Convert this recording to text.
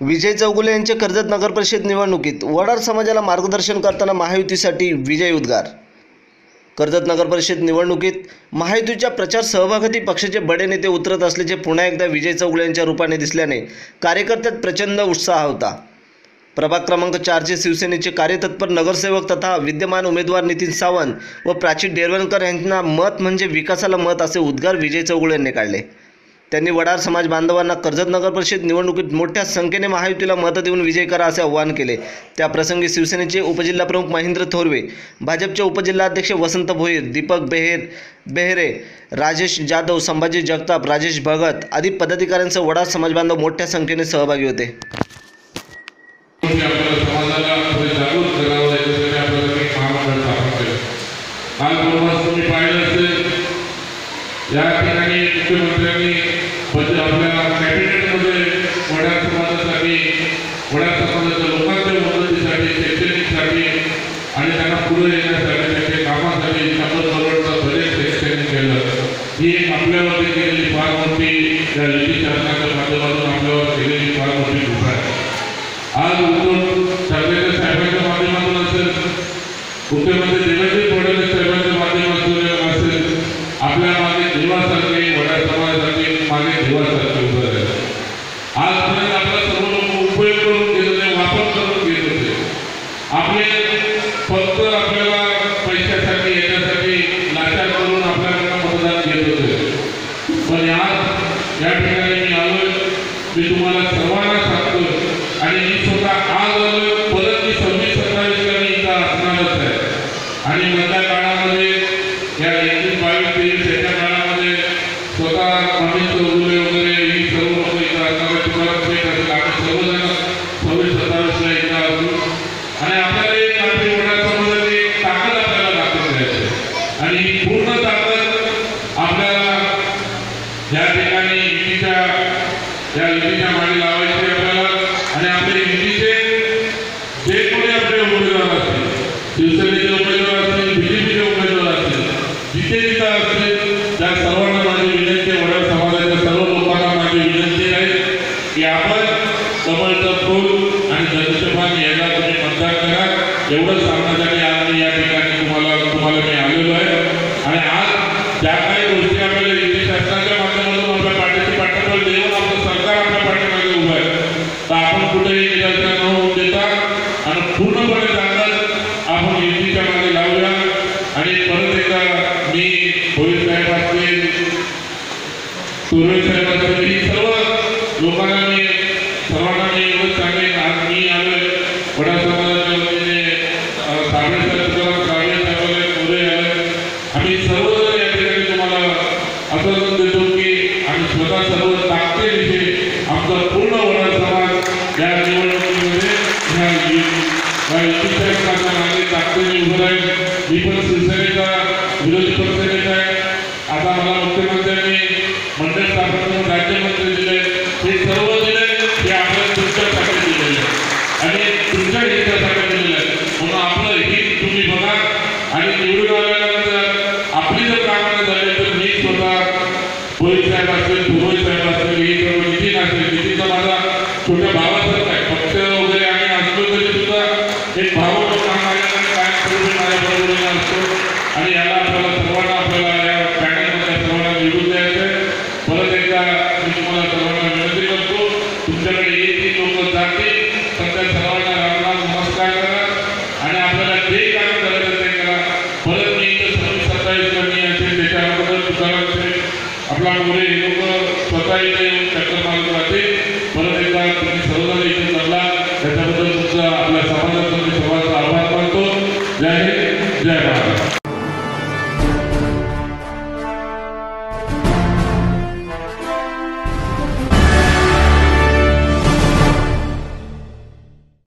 विजय चौगुले यांचे कर्जत नगर परिषद निवडणुकीत वडार समाजाला मार्गदर्शन करताना महायुतीसाठी विजय उद्गार. कर्जत नगर परिषद निवडणुकीत महायुतीच्या प्रचार सहभागातील पक्षाचे बडे नेते उतरत असल्याचे पुन्हा एकदा विजय चौगुले यांच्या रूपाने दिसल्याने कार्यकर्त्यात प्रचंड उत्साह होता. प्रभाग क्रमांक चारचे शिवसेनेचे कार्यतत्पर नगरसेवक तथा विद्यमान उमेदवार नितीन सावंत व प्राची डेरवणकर यांना मत म्हणजे विकासाला मत असे उद्गार विजय चौगुले यांनी काढले. त्यांनी वडार समाज बांधवांना कर्जत नगर परिषद निवडणुकीत मोठ्या संख्येने महायुतीला मतं देऊन विजय करा असे आवाहन केले. त्याप्रसंगी शिवसेनेचे उपजिल्हाप्रमुख महेंद्र थोरवे भाजपचे उपजिल्हाध्यक्ष वसंत भोईर दीपक बेहेर बेहरे राजेश जाधव संभाजी जगताप राजेश भगत आदी पदाधिकाऱ्यांसह वडार समाज बांधव मोठ्या संख्येने सहभागी होते. की आपल्याला समाजाला थोडे जागृत करावं याच्यासाठी आपल्याला काही महामंडळ स्थापन केलं काल परवाच तुम्ही पाहिलं असेल या ठिकाणी मुख्यमंत्र्यांनी म्हणजे आपल्या कॅबिनेटमध्ये वड्या समाजासाठी वड्या समाजाच्या लोकांच्या मदतीसाठी शैक्षणिकसाठी आणि त्यांना पुढे येण्यासाठी त्यांच्या कामासाठी शंभर करोडचं बजेट त्यांनी केलं ही एक आपल्यावरती केलेली फार मोठी या युती शासनाच्या माध्यमातून आपल्यावर केलेली फार मोठी कृपा आहे आज उद्धव ठाकरे साहेबांच्या माध्यमातून असेल मुख्यमंत्री देवेंद्र फडणवीस साहेबांच्या माध्यमातून असेल आपल्या मागे देवासारखे वड्या समाजासाठी मागे देवासारखे उभं राहिले. आजपर्यंत आपला सर्व लोक उपयोग करून घेत होते वापर करून घेत होते. आपले फक्त आपल्याला पैशासाठी याच्यासाठी लाचार करून आपल्याकडनं मतदान घेत होते. पण आज या ठिकाणी मी आलोय. मी तुम्हाला आणि मधल्या काळामध्ये या एकवीस बावीस तेवीस याच्या काळामध्ये स्वतः आम्ही चौगुले वगैरे ही सर्व लोक इथं असणार आहे तुम्हाला माहीत असेल आम्ही सर्वजण सव्वीस सत्तावीसला इथं असू आणि आपल्याला एक आपली मोठ्या समाजाची एक ताकद आपल्याला दाखवून द्यायची आणि ही पूर्ण ताकद आपल्याला या ठिकाणी युतीच्या या युतीच्या मागे लावा आपल्याला आणि आपल्या युतीचे जे कोणी आपले उमेदवार असतील शिवसेनेचे उमेदवार असतील बीजेपीचे उमेदवार असतील जिथे जिथं असतील त्या सर्वांना माझी विनंती आहे वडील समाजाच्या सर्व लोकांना माझी विनंती आहे की आपण कमळचं फूल आणि धनुष्यबाण याला तुम्ही मतदान करा एवढं सांगण्यासाठी आज मी या ठिकाणी तुम्हाला तुम्हाला मी आलेलो आहे. आणि आज ज्या काही गोष्टी आपल्याला इथे शासनाच्या माध्यमातून आपल्या पाठीची पाठबळ देऊन आपलं सरकार आपल्या पाठीमागे उभं आहे. तर आपण कुठेही निराशा न होऊन देता आणि पूर्णपणे जाणत आपण युतीच्या मागे लावूया. आणि परत एकदा मी भोईर साहेब असतील सुरेश साहेब असतील ही सर्व लोकांना मी सर्वांना मी एवढंच सांगेन आज मी आलोय. वडा समाजाच्या वतीने अं, साबळे साहेब तुकाराम साबळे साहेब आले मोरे आले आम्ही सर्वजण या ठिकाणी तुम्हाला आश्वासन देतो की आम्ही स्वतः सर्व ताकदीनिशी आमचा पूर्ण वडा समाज या निवडणुकीमध्ये ह्या यु- या युतीच्या कामाच्या मागे ताकदीने उभं राहील मी पण शिवसेनेचा विरोधी पक्षनेता आहे. आता मला मुख्यमंत्र्यांनी मंडळ स्थापन राज्यमंत्री दिले. हे सर्व दिले हे आपल्या तुमच्यासाठी दिलेले आहे. आणि तुमच्या हितासाठी दिलेलं आहे म्हणून आपलं हित तुम्ही बघा आणि निवडून आल्यानंतर आपली जर कामं झाली तर मी स्वतः भोईर साहेब असतील language.